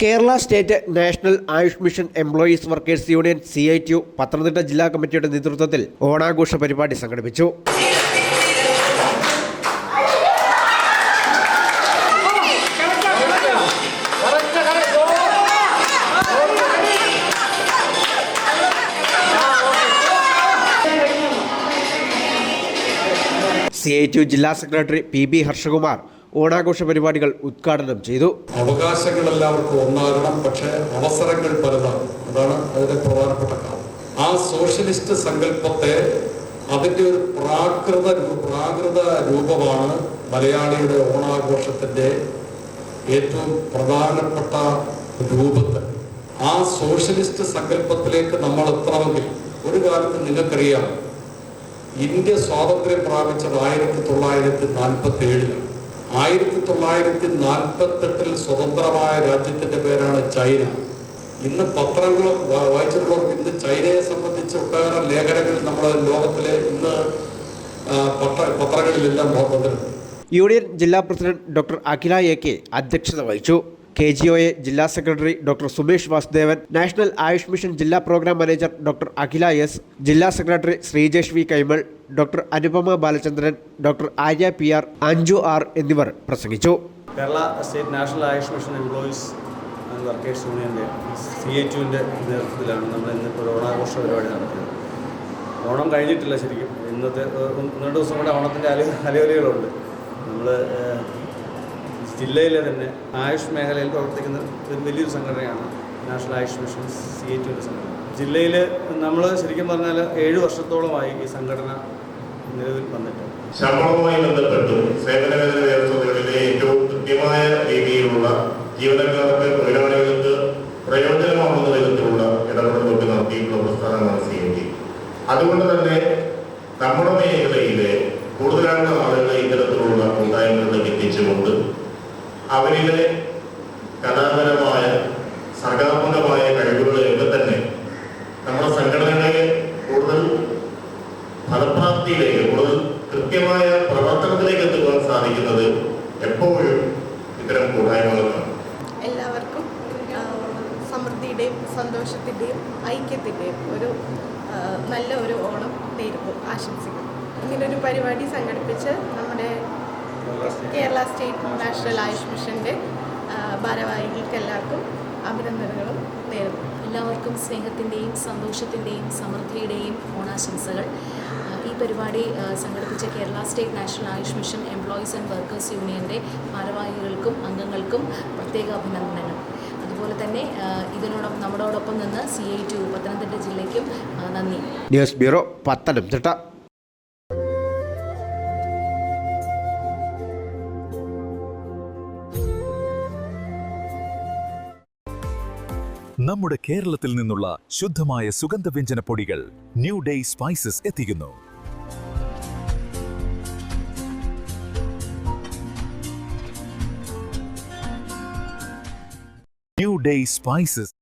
Kerala state national AYUSH mission employees workers union C I T U Pathanamthitta ജില്ലാ കമ്മിറ്റിയുടെ നേതൃത്വത്തിൽ ഓണാഘോഷ പരിപാടി സംഘടിപ്പിച്ചു. സി ഐ ടി യു ജില്ലാ സെക്രട്ടറി പി ബി ഹർഷകുമാർ ഓണാഘോഷ പരിപാടികൾ ഉദ്ഘാടനം ചെയ്തു. അവകാശങ്ങൾ എല്ലാവർക്കും ഒന്നാകണം പക്ഷേ അവസരങ്ങൾ പലതാണ്. അതാണ് അതിന്റെ പ്രധാനപ്പെട്ട കാര്യം ആ സോഷ്യലിസ്റ്റ് സങ്കല്പത്തെ അതിന്റെ ഒരു പ്രാകൃത പ്രാകൃത രൂപമാണ് മലയാളിയുടെ ഓണാഘോഷത്തിന്റെ ഏറ്റവും പ്രധാനപ്പെട്ട രൂപത്തിൽ ആ സോഷ്യലിസ്റ്റ് സങ്കല്പത്തിലേക്ക് നമ്മൾ എത്തണമെങ്കിൽ ഒരു കാലത്ത് നിങ്ങൾക്കറിയാം ഇന്ത്യ സ്വാതന്ത്ര്യം പ്രാപിച്ചത് ആയിരത്തി തൊള്ളായിരത്തി നാൽപ്പത്തി ഏഴിലാണ്. ആയിരത്തി തൊള്ളായിരത്തി നാൽപ്പത്തെട്ടിൽ സ്വതന്ത്രമായ രാജ്യത്തിന്റെ പേരാണ് ചൈന. ഇന്ന് പത്രങ്ങൾ വായിച്ചിട്ടുള്ളവർക്ക് ഇന്ന് ചൈനയെ സംബന്ധിച്ച് ഒട്ടേറെ ലേഖനങ്ങൾ നമ്മുടെ ലോകത്തിലെ ഇന്ന് പത്രങ്ങളിലെല്ലാം യൂണിയൻ ജില്ലാ president doctor Akhila A K അധ്യക്ഷത വഹിച്ചു. കെ ജി ഒ എ ജില്ലാ secretary doctor Sumesh Vasudevan national AYUSH mission ജില്ലാ program manager doctor Akhila S ജില്ലാ secretary Sreejesh V Kaimal doctor Anupama Balachandran doctor Arya P R Anju R എന്നിവർ പ്രസംഗിച്ചു. Kerala state national AYUSH mission employees workers യൂണിയന്റെ C A ടുവിന്റെ നേതൃത്വത്തിലാണ് നമ്മൾ ഇന്നിപ്പോൾ ഒരു ഓണാഘോഷ പരിപാടി നടത്തിയത് ഓണം കഴിഞ്ഞിട്ടില്ല ശരിക്കും. ഇന്നത്തെ രണ്ട് ദിവസം കൂടെ ഓണത്തിന്റെ അല നമ്മൾ ജില്ലയിലെ തന്നെ ആയുഷ് മേഖലയിൽ പ്രവർത്തിക്കുന്ന ഒരു വലിയൊരു സംഘടനയാണ് national AYUSH mission C A ടുവിന്റെ സംഘടന. ജില്ലയിൽ നമ്മൾ ശരിക്കും പറഞ്ഞാൽ ഏഴ് വർഷത്തോളമായി ഈ സംഘടന നിലവിൽ വന്നിട്ട്. ശമ്പളവുമായി ബന്ധപ്പെട്ട് സേവന ഏറ്റവും കൃത്യമായ രീതിയിലുള്ള ജീവനക്കാർക്ക് പ്രവർത്തനത്തിലേക്ക് എത്തുവാൻ സാധിക്കുന്നത് എപ്പോഴും ഇത്തരം കൂട്ടായ്മകളാണ്. എല്ലാവർക്കും സമൃദ്ധിയുടെയും സന്തോഷത്തിന്റെയും ഐക്യത്തിന്റെയും ഒരു നല്ല ഒരു ഓണം നേരുന്നു ആശംസിക്കുന്നു. ഇങ്ങനൊരു പരിപാടി സംഘടിപ്പിച്ച് നമ്മുടെ കേരള സ്റ്റേറ്റ് നാഷണൽ ആയുഷ് മിഷന്റെ ഭാരവാഹികൾക്ക് എല്ലാവർക്കും അഭിനന്ദനങ്ങളും നേരുന്നു. എല്ലാവർക്കും സ്നേഹത്തിന്റെയും സന്തോഷത്തിന്റെയും സമൃദ്ധിയുടെയും ഓണാശംസകൾ. പരിപാടി സംഘടിപ്പിച്ച Kerala state national AYUSH mission employees and workers യൂണിയന്റെ ഭാരവാഹികൾക്കും അംഗങ്ങൾക്കും പ്രത്യേക അഭിനന്ദനങ്ങൾ. അതുപോലെ തന്നെ ഇതിനോടൊപ്പം നമ്മളോടൊപ്പം നിന്ന് സി ഐ ടു പത്തനംതിട്ട ജില്ലയ്ക്കും നന്ദി. News bureau Pathanamthitta. നമ്മുടെ കേരളത്തിൽ നിന്നുള്ള ശുദ്ധമായ സുഗന്ധവ്യഞ്ജന പൊടികൾ ന്യൂ ഡേ സ്പൈസസ് എത്തിക്കുന്നു. New day spices